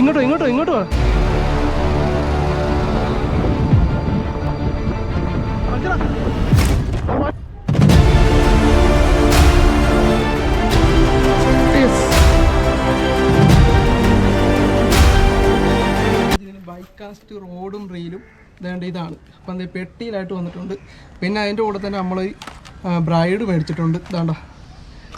ഇങ്ങോട്ടോ ഇങ്ങോട്ടോ ഇങ്ങോട്ടോ. ബൈക്കാസ്റ്റ് റോഡും റീലും വേണ്ട ഇതാണ്. അപ്പം അത് പെട്ടിയിലായിട്ട് വന്നിട്ടുണ്ട്. പിന്നെ അതിന്റെ കൂടെ തന്നെ നമ്മൾ ബ്രൈഡ് മേടിച്ചിട്ടുണ്ട്. ഇതാണ്ട.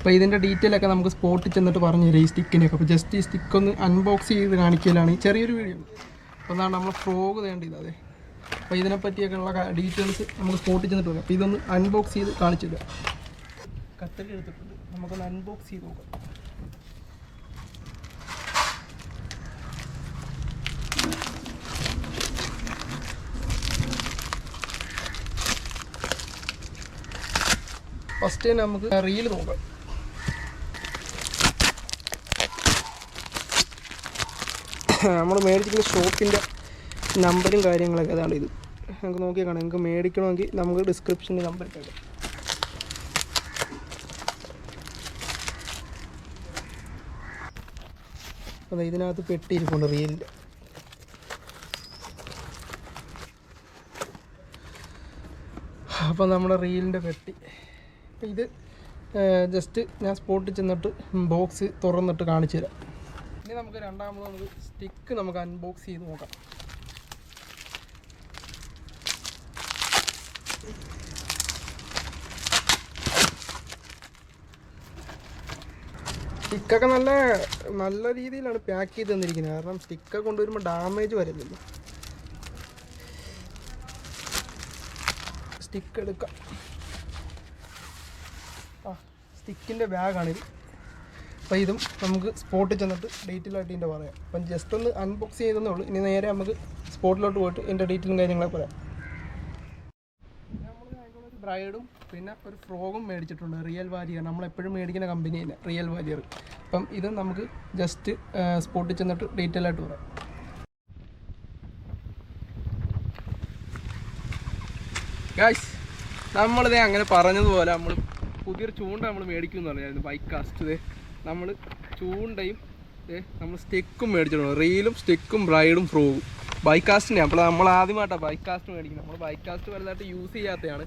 അപ്പോൾ ഇതിന്റെ ഡീറ്റെയിൽ ഒക്കെ നമുക്ക് സ്പോട്ടിൽ ചെന്നിട്ട് പറഞ്ഞു തരാം ഈ സ്റ്റിക്കിനെയൊക്കെ അപ്പോൾ ജസ്റ്റ് ഈ സ്റ്റിക്ക് ഒന്ന് അൺബോക്സ് ചെയ്ത് കാണിക്കലാണ്. ചെറിയൊരു വീഡിയോ അപ്പോൾ എന്താണ് നമ്മൾ ഫ്രോഗ് വേണ്ടത് അതെ. അപ്പോൾ ഇതിനെ പറ്റിയൊക്കെ ഉള്ള ഡീറ്റെയിൽസ് നമുക്ക് സ്പോട്ടിൽ ചെന്നിട്ട് പറയാം. അപ്പോൾ ഇതൊന്ന് അൺബോക്സ് ചെയ്ത് കാണിച്ചു തരാം. കത്തരി എടുത്തിട്ടുണ്ട്. നമുക്കൊന്ന് അൺബോക്സ് ചെയ്ത് നോക്കാം. ഫസ്റ്റ് തന്നെ നമുക്ക് റീൽ നോക്കാം. നമ്മൾ മേടിച്ചിരിക്കുന്ന ഷോപ്പിന്റെ നമ്പറും കാര്യങ്ങളൊക്കെ അതാണ് ഇത്. നമുക്ക് നോക്കിയാൽ കാണാം. നിങ്ങൾക്ക് മേടിക്കണമെങ്കിൽ നമുക്ക് ഡിസ്ക്രിപ്ഷന്റെ നമ്പർ ഇട്ടേക്കാം അതെ ഇതിനകത്ത് പെട്ടിയിരിപ്പുണ്ട് റീലിന്റെ അപ്പോൾ നമ്മുടെ റീലിന്റെ പെട്ടി. ഇത് ജസ്റ്റ് ഞാൻ സ്പോട്ടിൽ ചെന്നിട്ട് ബോക്സ് തുറന്നിട്ട് കാണിച്ചു തരാം ഇനി നമുക്ക് രണ്ടാമത് നമുക്ക് സ്റ്റിക്ക് നമുക്ക് അൺബോക്സ് ചെയ്ത് നോക്കാം. സ്റ്റിക്കൊക്കെ നല്ല നല്ല രീതിയിലാണ് പാക്ക് ചെയ്ത് തന്നിരിക്കുന്നത്. കാരണം സ്റ്റിക്ക് കൊണ്ടുവരുമ്പോൾ ഡാമേജ് വരുന്നില്ല സ്റ്റിക്ക് എടുക്കാം. ആ സ്റ്റിക്കിന്റെ ബാഗാണിത് അപ്പോൾ ഇതും നമുക്ക് സ്പോട്ടിൽ ചെന്നിട്ട് ഡീറ്റെയിലായിട്ട് ഇതിന്റെ പറയാം അപ്പം ജസ്റ്റ് ഒന്ന് അൺബോക്സ് ചെയ്തതേ ഉള്ളൂ. ഇനി നേരെ നമുക്ക് സ്പോട്ടിലോട്ട് പോയിട്ട് ഇതിന്റെ ഡീറ്റെയിലും കാര്യങ്ങളൊക്കെ പറയാം. ഒരു ബ്രൈഡും പിന്നെ ഒരു ഫ്രോഗും മേടിച്ചിട്ടുണ്ട്. റിയൽ വാരിയർ നമ്മളെപ്പോഴും മേടിക്കുന്ന കമ്പനി തന്നെ റിയൽ വാരിയർ അപ്പം ഇത് നമുക്ക് ജസ്റ്റ് സ്പോട്ടിൽ ചെന്നിട്ട് ഡീറ്റെയിൽ ആയിട്ട് പറയാം. ഗായ്സ് നമ്മളിതേ അങ്ങനെ പറഞ്ഞതുപോലെ നമ്മൾ പുതിയൊരു ചൂണ്ട നമ്മൾ മേടിക്കുമെന്ന് പറഞ്ഞായിരുന്നു. ബൈക്ക് കാസ്റ്റ് നമ്മൾ ചൂണ്ടയും നമ്മൾ സ്റ്റിക്കും മേടിച്ചിട്ടുണ്ട്. റീലും സ്റ്റിക്കും ബ്രൈഡും ഫ്രൂവും. ബൈക്ക് കാസ്റ്റിനെ അപ്പോൾ നമ്മൾ ആദ്യമായിട്ടാണ് ബൈക്ക് കാസ്റ്റ് മേടിക്കുന്നത്. നമ്മൾ ബൈക്ക് കാസ്റ്റ് വലുതായിട്ട് യൂസ് ചെയ്യാത്തതാണ്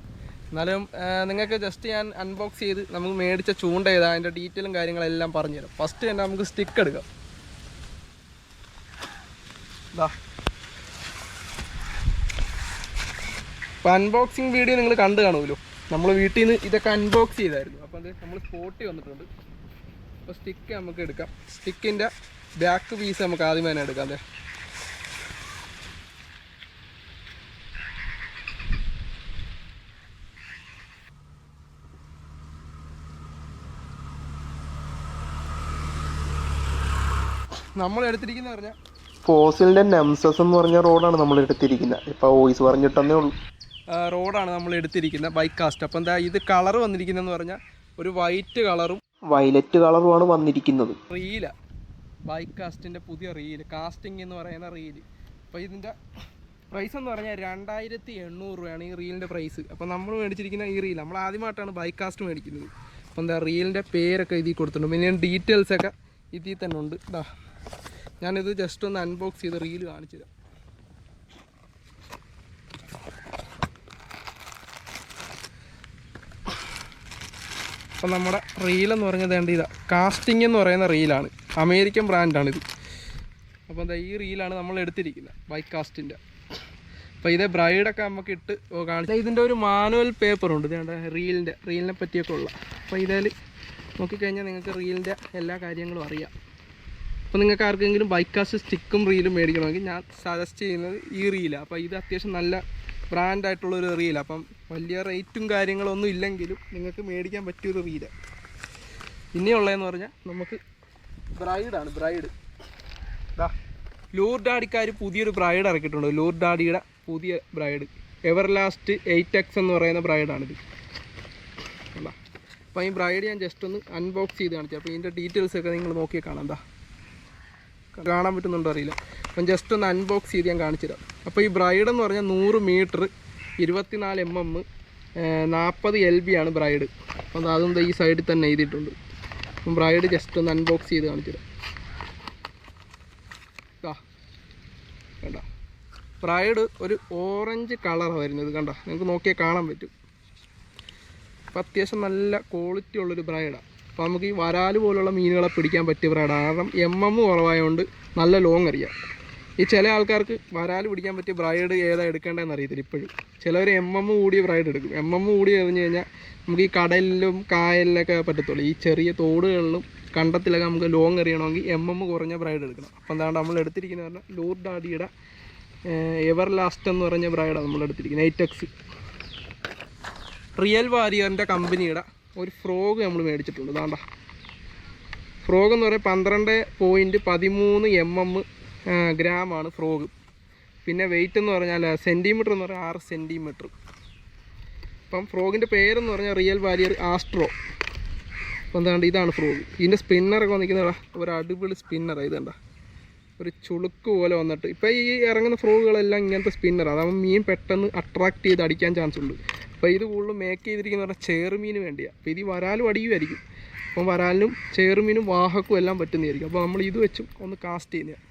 എന്നാലും നിങ്ങൾക്ക് ജസ്റ്റ് ഞാൻ അൺബോക്സ് ചെയ്ത് നമുക്ക് മേടിച്ച ചൂണ്ട ഏതാ അതിന്റെ ഡീറ്റെയിലും കാര്യങ്ങളെല്ലാം പറഞ്ഞുതരാം. ഫസ്റ്റ് തന്നെ നമുക്ക് സ്റ്റിക്ക് എടുക്കാം. ഇതാ അപ്പോൾ അൺബോക്സിങ് വീഡിയോ നിങ്ങൾ കണ്ടു കാണുമല്ലോ. നമ്മൾ വീട്ടിൽ നിന്ന് ഇതൊക്കെ അൺബോക്സ് ചെയ്തായിരുന്നു. അപ്പോൾ അത് നമ്മൾ സ്പോട്ടിൽ വന്നിട്ടുണ്ട്. അപ്പോൾ സ്റ്റിക്ക് നമുക്ക് എടുക്കാം. സ്റ്റിക്കിന്റെ ബാക്ക് പീസ് നമുക്ക് ആദ്യം തന്നെ എടുക്കാം അല്ലേ? നമ്മൾ എടുത്തിരിക്കുന്ന പറഞ്ഞാൽ ഫോസിലിന്റെ നെംസസ് എന്ന് പറഞ്ഞ റോഡാണ് നമ്മൾ എടുത്തിരിക്കുന്നത്. ഇപ്പോൾ വോയിസ് പറഞ്ഞിട്ടെന്നേ ഉള്ളൂ. റോഡാണ് നമ്മൾ എടുത്തിരിക്കുന്നത് ബൈക്ക് കാസ്റ്റ് അപ്പം എന്താ ഇത് കളർ വന്നിരിക്കുന്നതെന്ന് പറഞ്ഞാൽ ഒരു വൈറ്റ് കളറും വയലറ്റ് കളറുമാണ് വന്നിരിക്കുന്നത്. റീല. ബൈക്ക് കാസ്റ്റിന്റെ പുതിയ റീൽ. കാസ്റ്റിംഗ് എന്ന് പറയുന്ന റീൽ. അപ്പോൾ ഇതിന്റെ പ്രൈസ് എന്ന് പറഞ്ഞാൽ രണ്ടായിരത്തി എണ്ണൂറ് രൂപയാണ് ഈ റീലിന്റെ പ്രൈസ് അപ്പോൾ നമ്മൾ മേടിച്ചിരിക്കുന്ന ഈ റീൽ നമ്മൾ ആദ്യമായിട്ടാണ് ബൈക്ക് കാസ്റ്റ് മേടിക്കുന്നത്. അപ്പോൾ എന്താ റീലിന്റെ പേരൊക്കെ ഇതിൽ കൊടുത്തിട്ടുണ്ട്. പിന്നെ ഡീറ്റെയിൽസ് ഒക്കെ ഇതിൽ തന്നെ ഉണ്ട്. ഇതാ ഞാനിത് ജസ്റ്റ് ഒന്ന് അൺബോക്സ് ചെയ്ത് റീൽ കാണിച്ചു തരാം അപ്പം നമ്മുടെ റീലെന്ന് പറഞ്ഞത് വേണ്ട ഇതാ. കാസ്റ്റിംഗ് എന്ന് പറയുന്ന റീലാണ് അമേരിക്കൻ ബ്രാൻഡാണിത് അപ്പോൾ എന്താ ഈ റീലാണ് നമ്മൾ എടുത്തിരിക്കുന്നത് ബൈക്ക് കാസ്റ്റിന്റെ അപ്പോൾ ഇതേ ബ്രൈഡൊക്കെ നമുക്ക് ഇട്ട് കാണിച്ചാൽ ഇതിന്റെ ഒരു മാനുവൽ പേപ്പറുണ്ട് ഇതേണ്ട റീലിന്റെ റീലിനെ പറ്റിയൊക്കെ ഉള്ള. അപ്പോൾ ഇതിൽ നോക്കിക്കഴിഞ്ഞാൽ നിങ്ങൾക്ക് റീലിന്റെ എല്ലാ കാര്യങ്ങളും അറിയാം. അപ്പോൾ നിങ്ങൾക്ക് ആർക്കെങ്കിലും ബൈക്ക് കാസ്റ്റ് സ്റ്റിക്കും റീലും മേടിക്കണമെങ്കിൽ ഞാൻ സജസ്റ്റ് ചെയ്യുന്നത് ഈ റീലാണ് അപ്പോൾ ഇത് അത്യാവശ്യം നല്ല ബ്രാൻഡായിട്ടുള്ളൊരു റീലാണ് അപ്പം വലിയ റേറ്റും കാര്യങ്ങളൊന്നും ഇല്ലെങ്കിലും നിങ്ങൾക്ക് മേടിക്കാൻ പറ്റിയൊരു വീര ഇനിയുള്ളതെന്ന് പറഞ്ഞാൽ നമുക്ക് ബ്രൈഡാണ് ബ്രൈഡ് ദാ ലൂർ ഡാഡിക്കാർ പുതിയൊരു ബ്രൈഡ് ഇറക്കിയിട്ടുണ്ട്. ലൂർഡാഡിയുടെ പുതിയ braid ever last eight X എന്ന് പറയുന്ന ബ്രൈഡാണിത് അല്ല അപ്പോൾ ഈ ബ്രൈഡ് ഞാൻ ജസ്റ്റ് ഒന്ന് അൺബോക്സ് ചെയ്ത് കാണിച്ചു അപ്പോൾ ഇതിന്റെ ഡീറ്റെയിൽസൊക്കെ നിങ്ങൾ നോക്കി കാണാം. എന്താ കാണാൻ പറ്റുന്നുണ്ടോ അറിയില്ല. അപ്പം ജസ്റ്റ് ഒന്ന് അൺബോക്സ് ചെയ്ത് ഞാൻ കാണിച്ചു തരാം അപ്പോൾ ഈ ബ്രൈഡ് എന്ന് പറഞ്ഞാൽ നൂറ് മീറ്റർ ഇരുപത്തിനാല് എം എം നാൽപ്പത് എൽ ബി ആണ് ബ്രൈഡ് അപ്പോൾ അതും ഈ സൈഡിൽ തന്നെ എഴുതിയിട്ടുണ്ട്. ബ്രൈഡ് ജസ്റ്റ് ഒന്ന് അൺബോക്സ് ചെയ്ത് കാണിച്ചു കണ്ട? ബ്രൈഡ് ഒരു ഓറഞ്ച് കളറാണ് വരുന്നത് കണ്ട? നിങ്ങൾക്ക് നോക്കിയാൽ കാണാൻ പറ്റും. അപ്പം അത്യാവശ്യം നല്ല ക്വാളിറ്റി ഉള്ളൊരു ബ്രൈഡാണ് അപ്പോൾ നമുക്ക് ഈ വരാൽ പോലുള്ള മീനുകളെ പിടിക്കാൻ പറ്റിയ ബ്രൈഡാണ് കാരണം എം എം കുറവായതുകൊണ്ട് നല്ല ലോങ് അറിയാം. ഈ ചില ആൾക്കാർക്ക് വരാൽ പിടിക്കാൻ പറ്റിയ ബ്രൈഡ് ഏതാ എടുക്കേണ്ടതെന്ന് അറിയത്തില്ല ഇപ്പോഴും. ചിലവർ എം എം കൂടിയ ബ്രൈഡ് എടുക്കും. എം എം കൂടി എറിഞ്ഞു കഴിഞ്ഞാൽ നമുക്ക് ഈ കടലിലും കായലിലൊക്കെ പറ്റത്തുള്ളൂ. ഈ ചെറിയ തോടുകളിലും കണ്ടത്തിലൊക്കെ നമുക്ക് ലോങ് എറിയണമെങ്കിൽ എം എം കുറഞ്ഞ ബ്രൈഡ് എടുക്കണം. അപ്പം എന്താണ് നമ്മൾ എടുത്തിരിക്കുന്നത് പറഞ്ഞാൽ ലൂർ ഡാഡിയുടെ എവർ ലാസ്റ്റ് എന്ന് പറഞ്ഞ ബ്രൈഡാണ് നമ്മൾ എടുത്തിരിക്കുന്നത്. എയ്റ്റക്സ് റിയൽ വാരിയറിന്റെ കമ്പനിയുടെ ഒരു ഫ്രോഗ് നമ്മൾ മേടിച്ചിട്ടുണ്ട്. താണ്ട ഫ്രോഗ് എന്ന് പറയുന്നത് പന്ത്രണ്ട് പോയിന്റ് പതിമൂന്ന് എം എം ഗ്രാമാണ് ഫ്രോഗ്. പിന്നെ വെയിറ്റ് എന്ന് പറഞ്ഞാൽ സെന്റിമീറ്റർ എന്ന് പറഞ്ഞാൽ ആറ് സെന്റിമീറ്റർ അപ്പം ഫ്രോഗിന്റെ പേരെന്ന് പറഞ്ഞാൽ റിയൽ വാലിയർ ആസ്ട്രോ. അപ്പം എന്താണ്ട് ഇതാണ് ഫ്രോഗ്. ഇതിന്റെ സ്പിന്നറൊക്കെ വന്നിരിക്കുന്നത് ഒരു അടിപൊളി സ്പിന്നറാണ് ഇതണ്ട ഒരു ചുളുക്ക് പോലെ വന്നിട്ട്. ഇപ്പം ഈ ഇറങ്ങുന്ന ഫ്രോഗുകളെല്ലാം ഇങ്ങനത്തെ സ്പിന്നർ അതാകുമ്പോൾ മീൻ പെട്ടെന്ന് അട്രാക്ട് ചെയ്ത് അടിക്കാൻ ചാൻസ് ഉണ്ട്. അപ്പോൾ ഇത് കൂടുതലും മേക്ക് ചെയ്തിരിക്കുന്ന പറഞ്ഞാൽ ചേറുമീന് വേണ്ടിയാണ് അപ്പോൾ ഇത് വരാലും അടിയുമായിരിക്കും. അപ്പം വരാലിനും ചേറുമീനും വാഹക്കും എല്ലാം പറ്റുന്നതായിരിക്കും. അപ്പോൾ നമ്മൾ ഇത് വെച്ചും ഒന്ന് കാസ്റ്റ് ചെയ്യുന്നത്.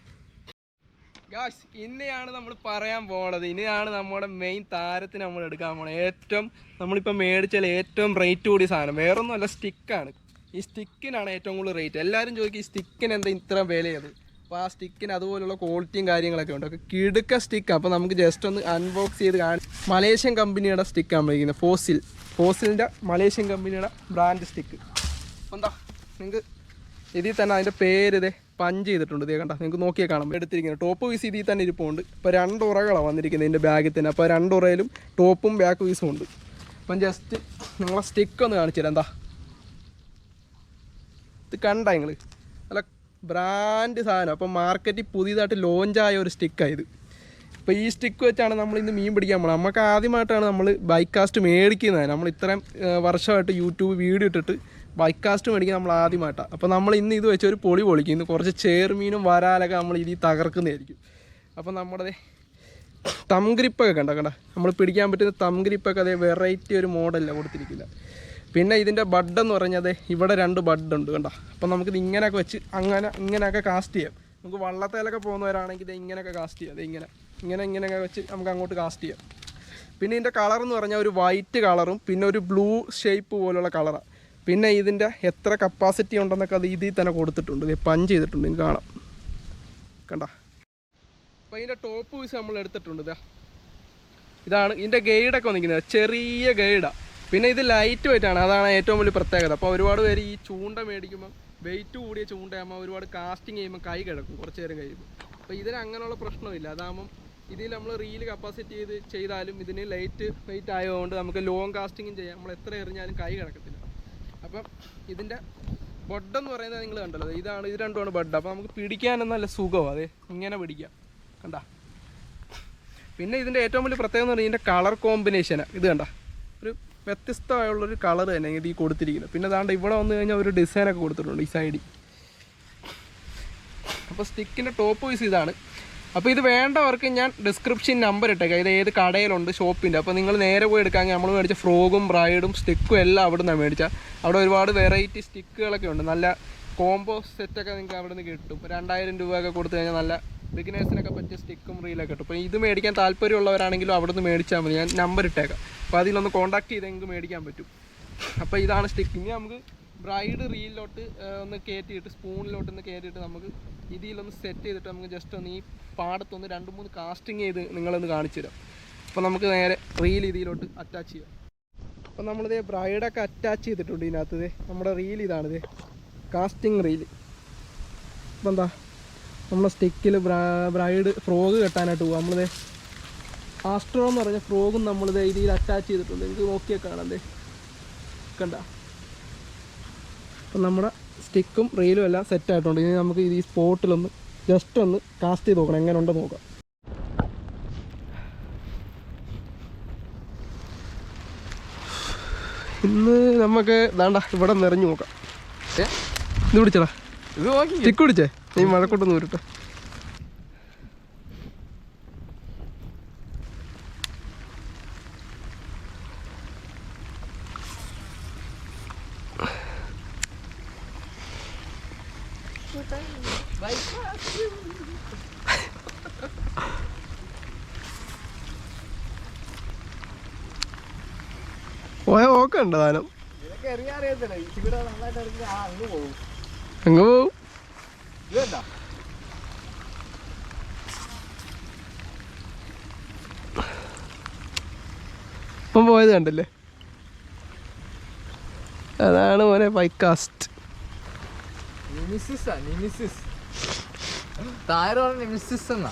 ഗായ്സ് ഇന്നെയാണ് നമ്മൾ പറയാൻ പോണത്. ഇനിയാണ് നമ്മുടെ മെയിൻ താരത്തിന് നമ്മൾ എടുക്കാൻ പോണത്. ഏറ്റവും നമ്മളിപ്പോൾ മേടിച്ചാൽ ഏറ്റവും റേറ്റ് കൂടിയ സാധനം. വേറൊന്നുമല്ല സ്റ്റിക്കാണ് ഈ സ്റ്റിക്കിനാണ് ഏറ്റവും കൂടുതൽ റേറ്റ് എല്ലാവരും ചോദിക്കും ഈ സ്റ്റിക്കിന് എന്താ ഇത്ര വിലയത്? അപ്പോൾ ആ സ്റ്റിക്കിന് അതുപോലുള്ള ക്വാളിറ്റിയും കാര്യങ്ങളൊക്കെ ഉണ്ട്. ഒക്കെ കിടുക്ക സ്റ്റിക്ക് അപ്പോൾ നമുക്ക് ജസ്റ്റ് ഒന്ന് അൺബോക്സ് ചെയ്ത് കാണി മലേഷ്യൻ കമ്പനിയുടെ സ്റ്റിക്കാണ് മേടിക്കുന്നത് ഫോസിൽ ഫോസിലിന്റെ മലേഷ്യൻ കമ്പനിയുടെ ബ്രാൻഡ് സ്റ്റിക്ക് എന്താ? നിങ്ങൾക്ക് ഇതിൽ തന്നെ അതിന്റെ പേര് ഇതേ പഞ്ച് ചെയ്തിട്ടുണ്ട്. ഇതേ കണ്ട നിങ്ങൾക്ക് നോക്കിയാൽ കാണാം. എടുത്തിരിക്കുന്നത്. ടോപ്പ് പീസ് ഇതിൽ തന്നെ ഇരിപ്പുണ്ട്. ഇപ്പോൾ രണ്ട് ഉറകളാണ് വന്നിരിക്കുന്നത് ഇതിന്റെ ബാഗിൽ തന്നെ അപ്പോൾ രണ്ട് ഉറയിലും ടോപ്പും ബാക്ക് പീസും ഉണ്ട്. അപ്പം ജസ്റ്റ് നിങ്ങളെ സ്റ്റിക്ക് ഒന്ന് കാണിച്ചു തരാം എന്താ? ഇത് കണ്ട നിങ്ങൾ നല്ല ബ്രാൻഡ് സാധനം. അപ്പം മാർക്കറ്റിൽ പുതിയതായിട്ട് ലോഞ്ചായ ഒരു സ്റ്റിക്കായത് അപ്പോൾ ഈ സ്റ്റിക്ക് വെച്ചാണ് നമ്മൾ ഇന്ന് മീൻ പിടിക്കാൻ പോകുന്നത് നമുക്ക് ആദ്യമായിട്ടാണ് നമ്മൾ ബൈക്ക് കാസ്റ്റ് മേടിക്കുന്നത്. നമ്മൾ ഇത്രയും വർഷമായിട്ട് യൂട്യൂബ് വീഡിയോ ഇട്ടിട്ട് ബൈക്ക് കാസ്റ്റ് മേടിക്കുന്നത് നമ്മൾ ആദ്യമായിട്ടാണ് അപ്പോൾ നമ്മൾ ഇന്ന് ഇത് വെച്ച് ഒരു പൊളി പൊളിക്കും. ഇന്ന് കുറച്ച് ചേർമീനും വരാലൊക്കെ നമ്മൾ ഇതിൽ തകർക്കുന്നതായിരിക്കും. അപ്പോൾ നമ്മുടെ ദേ തം ഗ്രിപ്പൊക്കെ കണ്ട കണ്ട? നമ്മൾ പിടിക്കാൻ പറ്റുന്ന തം ഗ്രിപ്പൊക്കെ അതേ വെറൈറ്റി ഒരു മോഡലില്ല കൊടുത്തിരിക്കില്ല പിന്നെ ഇതിന്റെ ബഡ് എന്ന് പറഞ്ഞത് ഇവിടെ രണ്ട് ബഡ് ഉണ്ട് കണ്ട? അപ്പം നമുക്കിത് ഇങ്ങനെയൊക്കെ വെച്ച് അങ്ങനെ ഇങ്ങനെയൊക്കെ കാസ്റ്റ് ചെയ്യാം. നമുക്ക് വള്ളത്തേലൊക്കെ പോകുന്നവരാണെങ്കിൽ ഇത് ഇങ്ങനെയൊക്കെ കാസ്റ്റ് ചെയ്യാം. ഇത് ഇങ്ങനെ ഇങ്ങനെ ഇങ്ങനെയൊക്കെ വെച്ച് നമുക്ക് അങ്ങോട്ട് കാസ്റ്റ് ചെയ്യാം. പിന്നെ ഇതിന്റെ കളർ എന്ന് പറഞ്ഞാൽ ഒരു വൈറ്റ് കളറും പിന്നെ ഒരു ബ്ലൂ ഷേപ്പ് പോലുള്ള കളറാണ് പിന്നെ ഇതിന്റെ എത്ര കപ്പാസിറ്റി ഉണ്ടെന്നൊക്കെ അത് ഇതിൽ തന്നെ കൊടുത്തിട്ടുണ്ട്. പഞ്ച് ചെയ്തിട്ടുണ്ട്. നിങ്ങൾക്ക് കാണാം. കണ്ട? അപ്പോൾ ഇതിന്റെ ടോപ്പ് പീസ് നമ്മൾ എടുത്തിട്ടുണ്ട്. ഇതാ ഇതാണ് ഇതിന്റെ ഗൈഡൊക്കെ വന്നിരിക്കുന്നത്. ചെറിയ ഗൈഡാണ് പിന്നെ ഇത് ലൈറ്റ് വെയിറ്റാണ് അതാണ് ഏറ്റവും വലിയ പ്രത്യേകത. അപ്പോൾ ഒരുപാട് പേര് ഈ ചൂണ്ട മേടിക്കുമ്പം വെയിറ്റ് കൂടിയ ചൂണ്ടയാകുമ്പോൾ ഒരുപാട് കാസ്റ്റിംഗ് ചെയ്യുമ്പോൾ കൈ കിടക്കും. കുറച്ച് നേരം കഴിയുമ്പോൾ അപ്പോൾ ഇതിന് അങ്ങനെയുള്ള പ്രശ്നമില്ല. അതാകുമ്പം ഇതിൽ നമ്മൾ റീൽ കപ്പാസിറ്റി ചെയ്ത് ചെയ്താലും ഇതിന് ലൈറ്റ് വെയിറ്റ് ആയതുകൊണ്ട് നമുക്ക് ലോങ് കാസ്റ്റിങ്ങും ചെയ്യാം. നമ്മൾ എത്ര എറിഞ്ഞാലും കൈ കിടക്കത്തില്ല. അപ്പം ഇതിന്റെ എന്ന് പറയുന്നത് നിങ്ങൾ കണ്ടല്ലോ. ഇതാണ് ഇത് രണ്ടുമാണ് ബഡ്. അപ്പോൾ നമുക്ക് പിടിക്കാനും നല്ല സുഖമാണ് അതെ ഇങ്ങനെ പിടിക്കാം. കണ്ട? പിന്നെ ഇതിന്റെ ഏറ്റവും വലിയ പ്രത്യേകത എന്ന് പറഞ്ഞാൽ ഇതിന്റെ കളർ കോമ്പിനേഷൻ. ഇത് കണ്ട? ഒരു വ്യത്യസ്തമായുള്ളൊരു കളർ തന്നെ ഇത് ഈ കൊടുത്തിരിക്കുന്നത്. പിന്നെ അതാണ്ട് ഇവിടെ വന്നു കഴിഞ്ഞാൽ ഒരു ഡിസൈനൊക്കെ കൊടുത്തിട്ടുണ്ട് ഈ സൈഡിൽ അപ്പോൾ സ്റ്റിക്കിന്റെ ടോപ്പ് വൈസ് ഇതാണ്. അപ്പോൾ ഇത് വേണ്ടവർക്ക് ഞാൻ ഡിസ്ക്രിപ്ഷൻ നമ്പർ ഇട്ടേക്കാം. ഇത് ഏത് കടയിലുണ്ട് ഷോപ്പിന്റെ അപ്പോൾ നിങ്ങൾ നേരെ പോയി എടുക്കാമെങ്കിൽ നമ്മൾ മേടിച്ച ഫ്രോഗും ബ്രൈഡും സ്റ്റിക്കും എല്ലാം അവിടെ നിന്നാണ് മേടിച്ചാൽ അവിടെ ഒരുപാട് വെറൈറ്റി സ്റ്റിക്കുകളൊക്കെ ഉണ്ട്. നല്ല കോംബോ സെറ്റൊക്കെ നിങ്ങൾക്ക് അവിടെ നിന്ന് കിട്ടും രണ്ടായിരം രൂപയൊക്കെ കൊടുത്തു കഴിഞ്ഞാൽ നല്ല ബിഗിനേഴ്സിനൊക്കെ പറ്റിയ സ്റ്റിക്കും റീലൊക്കെ കിട്ടും. അപ്പോൾ ഇത് മേടിക്കാൻ താല്പര്യമുള്ളവരാണെങ്കിലും അവിടെ നിന്ന് മേടിച്ചാൽ മതി. ഞാൻ നമ്പർ ഇട്ടേക്കാം. അപ്പോൾ അതിലൊന്ന് കോൺടാക്ട് ചെയ്ത് നിങ്ങൾക്ക് മേടിക്കാൻ പറ്റും. അപ്പോൾ ഇതാണ് സ്റ്റിക്ക് ഇനി നമുക്ക് ബ്രൈഡ് റീലിലോട്ട് ഒന്ന് കയറ്റിയിട്ട് സ്പൂണിലോട്ട് ഒന്ന് കയറ്റിയിട്ട് നമുക്ക് ഇതിലൊന്ന് സെറ്റ് ചെയ്തിട്ട് നമുക്ക് ജസ്റ്റ് ഒന്ന് ഈ പാടത്തൊന്ന് രണ്ട് മൂന്ന് കാസ്റ്റിംഗ് ചെയ്ത് നിങ്ങളൊന്ന് കാണിച്ചു തരാം. അപ്പോൾ നമുക്ക് നേരെ റീൽ ഇതിലോട്ട് അറ്റാച്ച് ചെയ്യാം. അപ്പോൾ നമ്മളിത് ബ്രൈഡൊക്കെ അറ്റാച്ച് ചെയ്തിട്ടുണ്ട് ഇതിനകത്ത് നമ്മുടെ റീൽ ഇതാണിത്. കാസ്റ്റിംഗ് റീൽ അപ്പം എന്താ? നമ്മുടെ സ്റ്റിക്കിൽ ബ്രൈഡ് ഫ്രോഗ് കെട്ടാനായിട്ട് പോകും നമ്മളിത് ആസ്ട്രോ എന്ന് പറഞ്ഞ ഫ്രോഗും നമ്മളിത് ഇതിൽ അറ്റാച്ച് ചെയ്തിട്ടുണ്ട്. എനിക്ക് നോക്കിയാൽ കാണാം കണ്ട? അപ്പം നമ്മുടെ സ്റ്റിക്കും റീലും എല്ലാം സെറ്റ് ആയിട്ടുണ്ട്. ഇനി നമുക്ക് ഈ സ്പോട്ടിലൊന്ന് ജസ്റ്റ് ഒന്ന് കാസ്റ്റ് ചെയ്ത് നോക്കണം. എങ്ങനെ ഉണ്ടെന്ന് നോക്കാം. ഇന്ന് നമുക്ക് ദാണ്ട ഇവിടെ നിറഞ്ഞു നോക്കാം. ഏ? ഇത് പിടിച്ചടാ. ഇത് സ്റ്റിക്ക് പിടിച്ചേ? നീ മഴക്കൂട്ടൊന്ന് വരട്ടെ ആ അങ്ങ് പോവും ഇപ്പം പോയത് കണ്ടില്ലേ? അതാണ് മോനെ ബൈക്കാസ്റ്റ് നിമിസിസ് നിമിസിസ്. താരം നിമിസിസ് എന്നാ?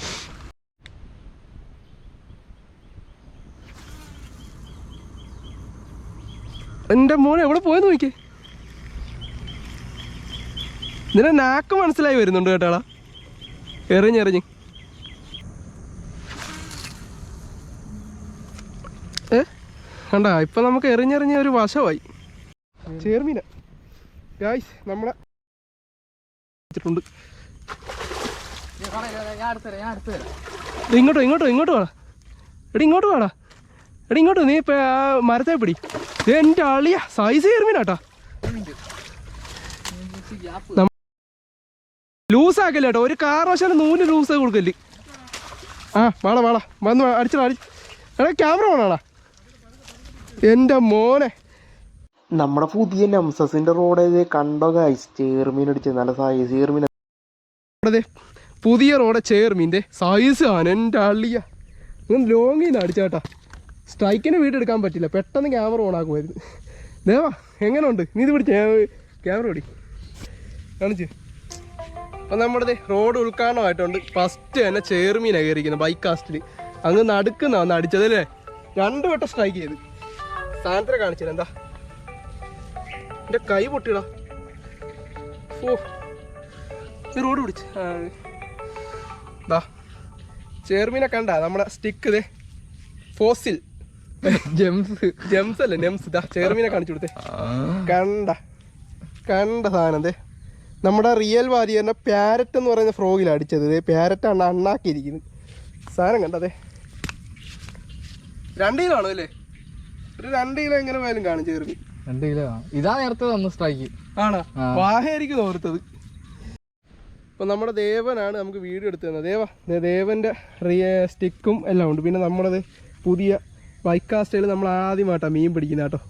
എന്റെ മോനെ എവിടെ പോയെന്ന് നോക്കി നിന്നെ നാക്ക് മനസ്സിലായി വരുന്നുണ്ട് കേട്ടാളാ. എറിഞ്ഞെറിഞ്ഞ് ഏ? കണ്ടാ ഇപ്പൊ നമുക്ക് എറിഞ്ഞെറിഞ്ഞ ഒരു വശമായി. ചേർമീന. ഗായ്സ് നമ്മളെ വെച്ചിട്ടുണ്ട്. ഇങ്ങോട്ടോ ഇങ്ങോട്ടോ ഇങ്ങോട്ട് വാടാ. എടി ഇങ്ങോട്ട് വാടാ. എടി ഇങ്ങോട്ട് നീ ഇപ്പൊ ആ മരത്തെ പിടി. എന്റെ എന്റെ അളിയ സൈസ് ചേർമീനാട്ടാ ലൂസാക്കല്ലേ കേട്ടോ ഒരു കാരണവശാലും നൂൽ ലൂസ് കൊടുക്കല്ലേ. ആ വാടാ വാടാ വന്ന് അടിച്ചടാ അടി. എടാ ക്യാമറ വേണോടാ. എന്റെ മോനെ. നമ്മുടെ പുതിയ നംസസിന്റെ റോഡ് കണ്ടോ ഗൈസ് ചേർമീൻ അടിച്ച് നല്ല സൈസ് ചേർമീൻ. പുതിയ റോഡ് ചേർമീന്റെ സൈസ് ആണ് എന്റെ അള്ളിയ ലോങ്ങിന്ന് അടിച്ചാട്ടാ. സ്ട്രൈക്കിന് വീട് എടുക്കാൻ പറ്റില്ല. പെട്ടെന്ന് ക്യാമറ ഓൺ ആക്കുമായിരുന്നു. ദേവാ എങ്ങനെയുണ്ട് നീ ഇത് പിടിച്ച ക്യാമറ പിടി. കാണിച്ച്. അപ്പം നമ്മുടെ റോഡ് ഉദ്ഘാടനമായിട്ടുണ്ട് ഫസ്റ്റ് തന്നെ ചേർമീനാണ് കയറിയിരിക്കുന്നത് ബൈക്ക് കാസ്റ്റിൽ അങ്ങ് നടുക്കുന്ന വന്ന് അടിച്ചതല്ലേ രണ്ടു വട്ടം സ്ട്രൈക്ക് ചെയ്ത്. സാധനത്തിനെ കാണിച്ചില്ല എന്താ? എന്റെ കൈ പൊട്ടിടാ ഓ ഈ റോഡ് പിടിച്ച്. ദാ. ചേർമീനെ കണ്ട നമ്മുടെ സ്റ്റിക്ക് ഇതേ ഫോസിൽ ജെംസ് ജെംസ് അല്ലേ? നെംസ് ദാ കാണിച്ചു കൊടുത്തേ. കണ്ട കണ്ട സാധനം ദേ. നമ്മുടെ റിയൽ വാരിയറിന്റെ പാരറ്റ് എന്ന് പറയുന്ന ഫ്രോഗിൽ അടിച്ചത്. പാരറ്റാണ് അണ്ണാക്കിയിരിക്കുന്നത് സാധനം കണ്ടതേ രണ്ട് കിലോ ആണോ അല്ലേ? ഒരു രണ്ട് കിലോ എങ്ങനെ പോയാലും കാണും ചേർമീൻ രണ്ട് കിലോ ഇതാ നേരത്തെ തന്നു സ്ട്രൈക്ക്. ആണോ. വാഹയായിരിക്കും ഓർത്തത് ഇപ്പൊ നമ്മുടെ ദേവനാണ് നമുക്ക് വീഡിയോ എടുത്തു തന്നത്. ദേവ ദേവന്റെ റിയ സ്റ്റിക്കും എല്ലാം ഉണ്ട്. പിന്നെ നമ്മളത് പുതിയ ബൈക്കാസ്റ്റയിൽ നമ്മൾ ആദ്യമായിട്ടാണ് മീൻ പിടിക്കുന്നത് കേട്ടോ.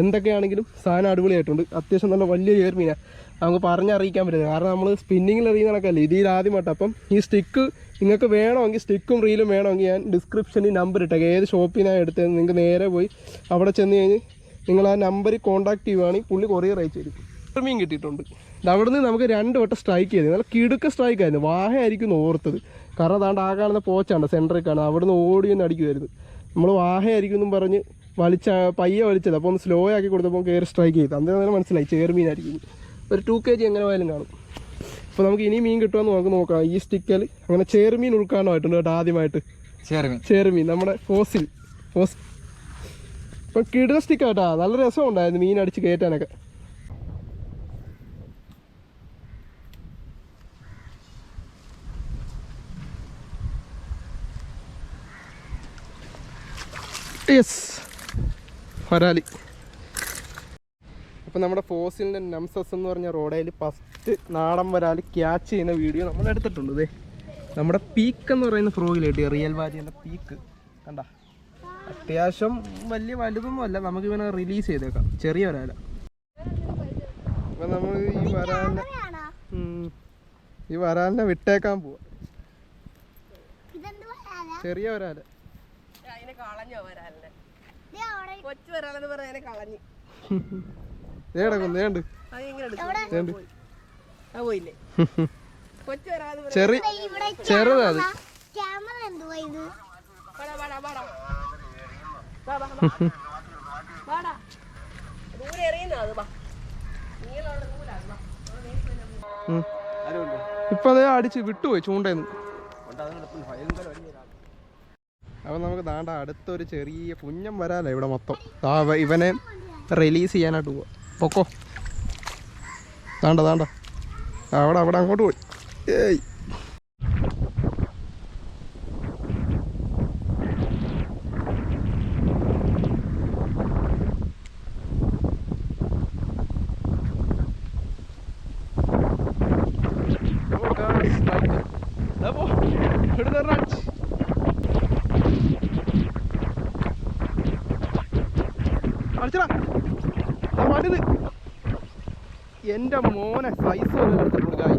എന്തൊക്കെയാണെങ്കിലും സാധനം അടിപൊളിയായിട്ടുണ്ട്. അത്യാവശ്യം നല്ല വലിയ ചേർമീനാണ് നമുക്ക് പറഞ്ഞറിയിക്കാൻ പറ്റില്ല കാരണം നമ്മൾ സ്പിന്നിങ്ങിൽ എറിയുന്ന കണക്കല്ലേ? ഇതിൽ ആദ്യമായിട്ട്. അപ്പം ഈ സ്റ്റിക്ക് നിങ്ങൾക്ക് വേണമെങ്കിൽ സ്റ്റിക്കും റീലും വേണമെങ്കിൽ ഞാൻ ഡിസ്ക്രിപ്ഷനിൽ നമ്പർ ഇട്ടേക്കാം. ഏത് ഷോപ്പിൽ നിന്നാണ് എടുത്തത്? നിങ്ങൾക്ക് നേരെ പോയി അവിടെ ചെന്ന് കഴിഞ്ഞ് നിങ്ങൾ ആ നമ്പറിൽ കോൺടാക്ട് ചെയ്യുവാണെങ്കിൽ പുള്ളി കൊറിയർ അയച്ചു തരും. മീൻ കിട്ടിയിട്ടുണ്ട്. അവിടെ നിന്ന് നമുക്ക് രണ്ട് വട്ടം സ്ട്രൈക്ക് ചെയ്തു നല്ല കിടുക്ക സ്ട്രൈക്കായിരുന്നു വാഹയായിരിക്കും ഓർത്തത്. കാരണം അതാണ്ട് ആ കാണുന്ന പോച്ചാണ് സെന്ററിൽ കാണുന്നത് അവിടെ നിന്ന് ഓടി ഒന്ന് അടിക്കുമായിരുന്നു നമ്മൾ വാഹയായിരിക്കും എന്നും പറഞ്ഞ് വലിച്ച പയ്യെ വലിച്ചത്. അപ്പോൾ ഒന്ന് സ്ലോ ആക്കി കൊടുത്തപ്പോൾ കയറി സ്ട്രൈക്ക് ചെയ്തു. അന്നേരം നേരം മനസ്സിലായി ചേർമീനായിരിക്കും. ഒരു ടു കെ ജി എങ്ങനെ പോയാലും കാണും. അപ്പോൾ നമുക്ക് ഇനി മീൻ കിട്ടുമെന്ന് നമുക്ക് നോക്കാം. ഈ സ്റ്റിക്കൽ അങ്ങനെ ചേർമീൻ ഉൾക്കാണമായിട്ടുണ്ട് കേട്ടോ ആദ്യമായിട്ട്. ചേർമീൻ. ചേർമീൻ നമ്മുടെ ഫോസിൽ ഫോസ് ഇപ്പം കിടുക സ്റ്റിക്കാട്ടാ നല്ല രസമുണ്ടായിരുന്നു മീൻ അടിച്ച് കയറ്റാനൊക്കെ. യെസ് ഫരാലി. അപ്പം നമ്മുടെ ഫോസിലിന്റെ നംസസ് എന്ന് പറഞ്ഞ റോഡയിൽ ഫസ്റ്റ് നാടൻ വരാലി ക്യാച്ച് ചെയ്യുന്ന വീഡിയോ നമ്മൾ എടുത്തിട്ടുണ്ട് ഇതേ നമ്മുടെ പീക്ക് എന്ന് പറയുന്ന ഫ്രോഗിൽ കിട്ടിയ റിയൽ വാരിയുടെ പീക്ക് കണ്ട? അത്യാവശ്യം വലിയ വലുതൊന്നും അല്ല. നമുക്ക് ഇവനെ റിലീസ് ചെയ്തേക്കാം. ചെറിയ വരാല. അപ്പം നമ്മൾ ഈ വരാലിനെ ഈ വരാലിനെ വിട്ടേക്കാൻ പോവാ. ചെറിയ വരാല. കളഞ്ഞോ വരാലിനെ കൊച്ചു വരാലെന്ന് പറഞ്ഞ അതിനെ കളഞ്ഞു പോയില്ലേ? കൊച്ചു വരാലെന്ന് ചെറുതാ ക്യാമറ എന്തുവാ ഇത്? വാടാ വാടാ വാടാ. വാ, വാ, വാ. വാടാ. ദൂരെ എറിയുന്ന അത് വാ. നീളമുള്ള നൂലാണ് വാ. ഉം. ഇപ്പൊ അതേ അടിച്ച് വിട്ടുപോയി ചൂണ്ടേന്ന് അപ്പൊ നമുക്ക് ദാണ്ട അടുത്തൊരു ചെറിയ കുഞ്ഞം വരാല ഇവിടെ മൊത്തം. ഇവനെ റിലീസ് ചെയ്യാനായിട്ട് പോവാ. പൊക്കോ. ദാണ്ട ദാണ്ട. അവിടെ അവിടെ അങ്ങോട്ട് പോയി. ഏയ്. എന്റെ മോനെ സൈസ് വരെ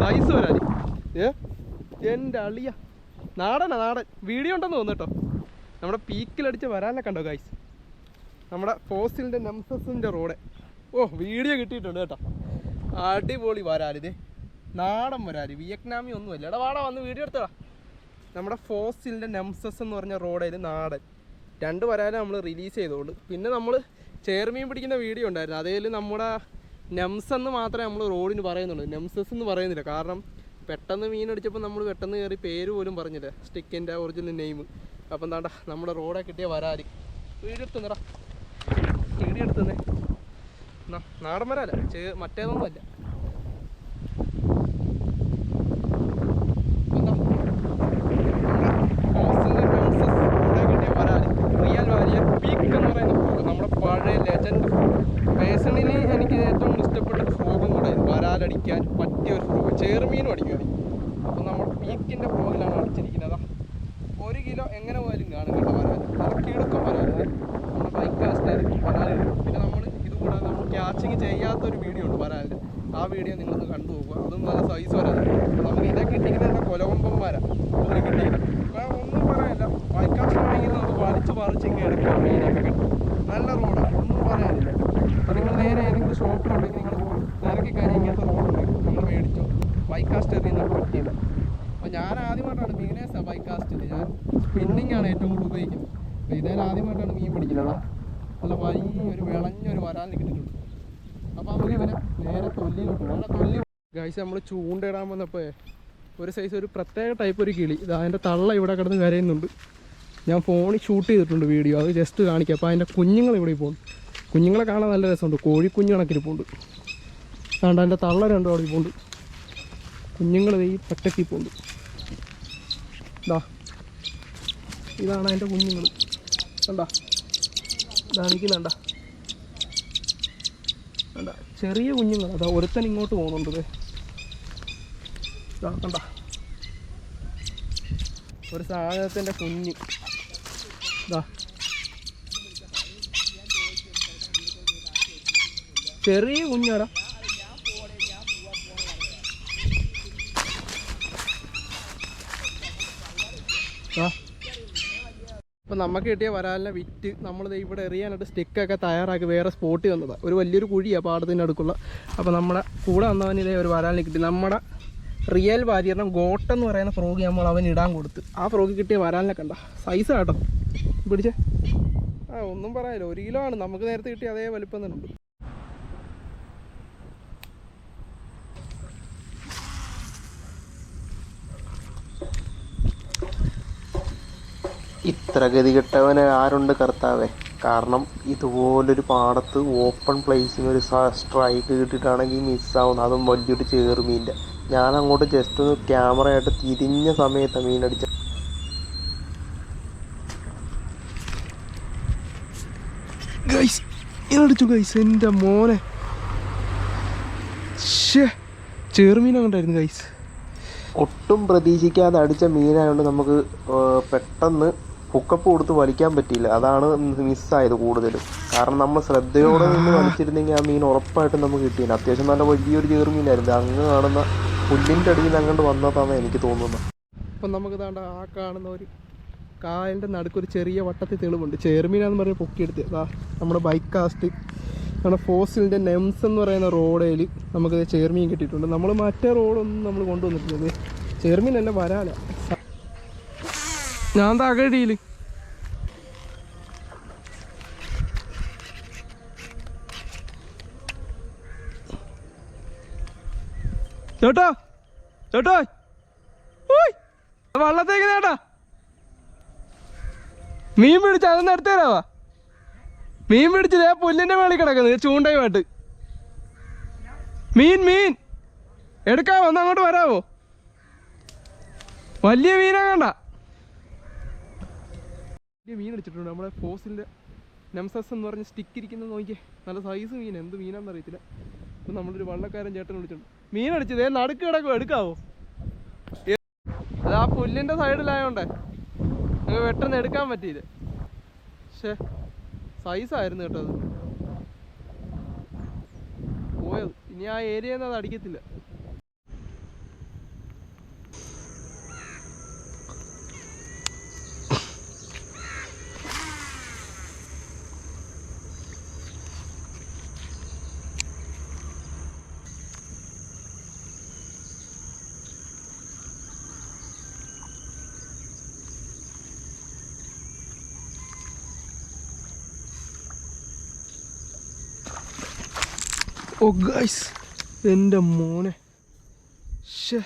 സൈസ് വരാൻ ഏ? എന്റെ അളിയ. നാടനാ നാടൻ. വീഡിയോ ഉണ്ടെന്ന് തോന്നുന്നു കേട്ടോ. നമ്മുടെ പീക്കിലടിച്ച് വരാനൊക്കെ കണ്ടോ ഗൈസ് നമ്മുടെ ഫോസിലിന്റെ നെംസസിന്റെ റോഡ് ഓ വീഡിയോ കിട്ടിയിട്ടുണ്ട് കേട്ടോ. അടിപൊളി വരാലിത് നാടൻ വരാൽ വിയറ്റ്നാമി ഒന്നുമല്ല. എടാ വാടാ വന്ന് വീഡിയോ എടുത്തടാ. നമ്മുടെ ഫോസിലിന്റെ നെംസസ് എന്ന് പറഞ്ഞ റോഡേൽ നാടൻ. രണ്ട് വരാലും നമ്മൾ റിലീസ് ചെയ്തോണ്ട്. പിന്നെ നമ്മൾ ചേർമീൻ പിടിക്കുന്ന വീഡിയോ ഉണ്ടായിരുന്നു. അതേൽ നമ്മുടെ നെംസ് എന്ന് മാത്രമേ നമ്മൾ റോഡിന് പറയുന്നുള്ളൂ. നെംസസ് എന്ന് പറയുന്നില്ല. കാരണം പെട്ടെന്ന് മീൻ അടിച്ചപ്പോൾ നമ്മൾ പെട്ടെന്ന് കയറി പേര് പോലും പറഞ്ഞില്ല. സ്റ്റിക്കിന്റെ ഒറിജിനൽ നെയിം അപ്പം എന്താണ്ട നമ്മുടെ റോഡെ കിട്ടിയ വരാൽ. വീഡിയോ എടുത്തുന്നടാ വീഡിയോ എടുത്തുന്നേ നാടൻ മറ്റേതൊന്നും അല്ല എന്താ റിയൽ വാരിയർ പീക്ക് എന്ന് പറയുന്ന ഫ്രോഗ് നമ്മുടെ ലെജൻഡ് പേഴ്സണലി എനിക്ക് ഏറ്റവും ഇഷ്ടപ്പെട്ട ഫ്രോഗും കൂടെ വരാലടിക്കാൻ പറ്റിയ ഒരു ഫ്രോഗ് ചേർമീനും അടിക്കുമായിരിക്കും അടി അപ്പോൾ നമ്മൾ പീക്കിന്റെ ഫ്രോഗിലാണ് അടിച്ചിരിക്കുന്നത് ഒരു കിലോ എങ്ങനെ പോയാലും കാണും കേട്ടോ വരാൽ നല്ല കിടുക്കം വരാൽ നമ്മുടെ ബൈക്ക് കാസ്റ്റ് വരാൽ പിന്നെ നമ്മൾ ഇത് കൂടാതെ നമ്മൾ ക്യാച്ചിങ് ചെയ്യാത്തൊരു വീഡിയോ ഉണ്ട് വരാലിന്റെ ആ വീഡിയോ നിങ്ങളൊന്ന് കണ്ടു പോകുക അതും നല്ല സൈസ് വരാൻ നമുക്ക് ഇതൊക്കെ കിട്ടിയിരിക്കുന്നത് കൊലകൊമ്പന്മാരാണ് അതിന് കിട്ടിയിരിക്കുന്നത് അപ്പോൾ ഒന്നും പറയാനില്ല ബൈക്ക് കാസ്റ്റ് ആണെങ്കിൽ നമുക്ക് വലിച്ച് പറിച്ച് ഇങ്ങനെ എടുക്കാം മീനൊക്കെ കിട്ടും നല്ല റോഡാണ് ഒന്നും പറയാനില്ല അപ്പോൾ നിങ്ങൾ നേരെ ഏതെങ്കിലും ഷോപ്പിലുണ്ടെങ്കിൽ നിങ്ങൾ നിരക്കി കാര്യം ഇങ്ങനത്തെ റോഡുണ്ട് നമ്മൾ മേടിച്ചോ ബൈക്ക് കാസ്റ്റ് എറിയുന്ന പറ്റിയില്ല അപ്പോൾ ഞാൻ ആദ്യമായിട്ടാണ് ബിഗിനേഴ്സാണ് ബൈക്ക് കാസ്റ്റിൽ ഞാൻ സ്പിന്നിങ് ആണ് ഏറ്റവും കൂടുതൽ ഉപയോഗിക്കുന്നത്. അപ്പോൾ ഇതേ ആദ്യമായിട്ടാണ് മീൻ പിടിക്കുന്നത്. നല്ല വലിയ ഒരു വിളഞ്ഞ ഒരു വരാലിന് കിട്ടിയിട്ടുണ്ട് അപ്പോൾ നമുക്ക് ഇവനെ നേരെ തൊല്ലിയിലോട്ട് തൊല്ലി ഗൈസ് നമ്മൾ ചൂണ്ടയിടാൻ വന്നപ്പോൾ ഒരു സൈസ് ഒരു പ്രത്യേക ടൈപ്പ് ഒരു കിളി. ഇത് അതിന്റെ തള്ള ഇവിടെ കിടന്ന് കരയുന്നുണ്ട്. ഞാൻ ഫോണിൽ ഷൂട്ട് ചെയ്തിട്ടുണ്ട് വീഡിയോ അത് ജസ്റ്റ് കാണിക്കാം. അപ്പോൾ അതിന്റെ കുഞ്ഞുങ്ങൾ ഇവിടെ പോകുന്നു. കുഞ്ഞുങ്ങളെ കാണാൻ നല്ല രസമുണ്ട്. കോഴിക്കുഞ്ഞു പോകുന്നുണ്ട്. അതുകൊണ്ട് അതിന്റെ തള്ള രണ്ടും അവിടെ പോകുന്നുണ്ട്. കുഞ്ഞുങ്ങൾ ഈ പട്ടക്കി പോകുന്നുണ്ട്. ഇതാ ഇതാണ് അതിന്റെ കുഞ്ഞുങ്ങൾ കണ്ട? കാണിക്കുന്നുണ്ട കണ്ട? ചെറിയ കുഞ്ഞുങ്ങൾ അതാ ഒരുത്തൻ ഇങ്ങോട്ട് പോകുന്നുണ്ട്. ഇതാ കണ്ട? ഒരു സാധനത്തിന്റെ കുഞ്ഞ്. ഇതാ. ചെറിയ കുഞ്ഞാടാ. അപ്പോൾ നമുക്ക് കിട്ടിയ വരാലിനെ വിറ്റ് നമ്മൾ ഇവിടെ എറിയാനായിട്ട് സ്റ്റിക്കൊക്കെ തയ്യാറാക്കി വേറെ സ്പോട്ടിൽ വന്നതാണ് ഒരു വലിയൊരു കുഴിയാണ് പാടത്തിന്റെ അടുക്കുള്ള. അപ്പോൾ നമ്മുടെ കൂടെ വന്നവന് ഇതേ ഒരു വരാലിനെ കിട്ടി. നമ്മുടെ റിയൽ വാരിയറിനെ ഗോട്ടെന്ന് പറയുന്ന ഫ്രോഗ് നമ്മൾ അവൻ ഇടാൻ കൊടുത്ത്. ആ ഫ്രോഗ് കിട്ടിയ വരാലിനെ കണ്ട. സൈസ് കേട്ടോ പിടിച്ചേ. ആ ഒന്നും പറയാനില്ല. ഒരു കിലോ ആണ്. നമുക്ക് നേരത്തെ കിട്ടിയ അതേ വലിപ്പം തന്നെ ഇത്ര ഗതികെട്ടവന് ആരുണ്ട് കർത്താവേ? കാരണം ഇതുപോലൊരു പാടത്ത് ഓപ്പൺ പ്ലേസിന് ഒരു സ്ട്രൈക്ക് കിട്ടിയിട്ടാണെങ്കിൽ മിസ്സാവുന്നു അതും വലിയൊരു ചേറുമീന്റെ ഞാൻ അങ്ങോട്ട് ജസ്റ്റ് ഒന്ന് ക്യാമറയായിട്ട് തിരിഞ്ഞ സമയത്ത് മീൻ അടിച്ച ഗൈസ് ഇതടിച്ചു ഗൈസ് എന്റെ മോനെ. ഷേ അങ്ങോട്ടായിരുന്നു ഗൈസ് ഒട്ടും പ്രതീക്ഷിക്കാതെ അടിച്ച മീനായതുകൊണ്ട് നമുക്ക് പെട്ടെന്ന് ഹുക്കപ്പ് കൊടുത്ത് വലിക്കാൻ പറ്റിയില്ല. അതാണ് മിസ്സായത് കൂടുതലും. കാരണം നമ്മൾ ശ്രദ്ധയോടെ നിന്ന് വലിച്ചിരുന്നെങ്കിൽ ആ മീൻ ഉറപ്പായിട്ടും നമുക്ക് കിട്ടിയില്ല. അത്യാവശ്യം നല്ല വലിയൊരു ചേറുമീനായിരുന്നു അങ്ങ് കാണുന്ന പുല്ലിന്റെ അടിയിൽ നിന്ന് അങ്ങോട്ട് വന്നതാണ് എനിക്ക് തോന്നുന്നത് അപ്പം നമുക്ക് താണ്ട ആ കാണുന്ന ഒരു കായലിന്റെ നടുക്കൊരു ചെറിയ വട്ടത്തിൽ തെളിവുണ്ട്. ചേർമീനാന്ന് പറഞ്ഞ് പൊക്കിയെടുത്ത്. അതാ നമ്മുടെ ബൈക്ക് കാസ്റ്റ് നമ്മുടെ ഫോസിലിന്റെ നെംസ് എന്ന് പറയുന്ന റോഡേൽ നമുക്ക് ചേർമീൻ കിട്ടിയിട്ടുണ്ട്. നമ്മൾ മറ്റേ റോഡൊന്നും നമ്മൾ കൊണ്ടുവന്നിട്ടില്ല. ചേർമീൻ തന്നെ വരാല. ഞാൻ താഴെ ഇടിയിൽ ചേട്ടോ ചേട്ടോ. വള്ളത്തേക്ക് ചേട്ടാ മീൻ പിടിച്ച് അതൊന്ന് എടുത്തു തരാവാ? മീൻ പിടിച്ച് ഇതേ പുല്ലിന്റെ മേളിൽ കിടക്കുന്നത് ചൂണ്ടയുമായിട്ട്. മീൻ മീൻ. എടുക്കാവോ ഒന്ന് അങ്ങോട്ട് വരാവോ? വലിയ മീനാ കണ്ട. വലിയ മീൻ അടിച്ചിട്ടുണ്ട്. നമ്മുടെ ഫോസിന്റെ നെംസസ് എന്ന് പറഞ്ഞ് സ്റ്റിക്ക് ഇരിക്കുന്നത് നോക്കിയേ. നല്ല സൈസ് മീൻ എന്ത് മീനാണെന്ന് അറിയത്തില്ല. അപ്പം നമ്മളൊരു വള്ളക്കാരൻ ചേട്ടൻ വിളിച്ചിട്ടുണ്ട്. മീൻ അടിച്ചത്. ഏ നടുക്ക് കിടക്കും എടുക്കാവോ? അത് ആ പുല്ലിന്റെ സൈഡിലായോണ്ടേ നിങ്ങൾ പെട്ടെന്ന് എടുക്കാൻ പറ്റിയില്ല. പക്ഷേ സൈസായിരുന്നു കേട്ടോ അത്. പോയത്. ഇനി ആ ഏരിയ അത് അടിക്കത്തില്ല. ഓ ഗൈസ് എന്റെ മോനെ. ശ്ശേ.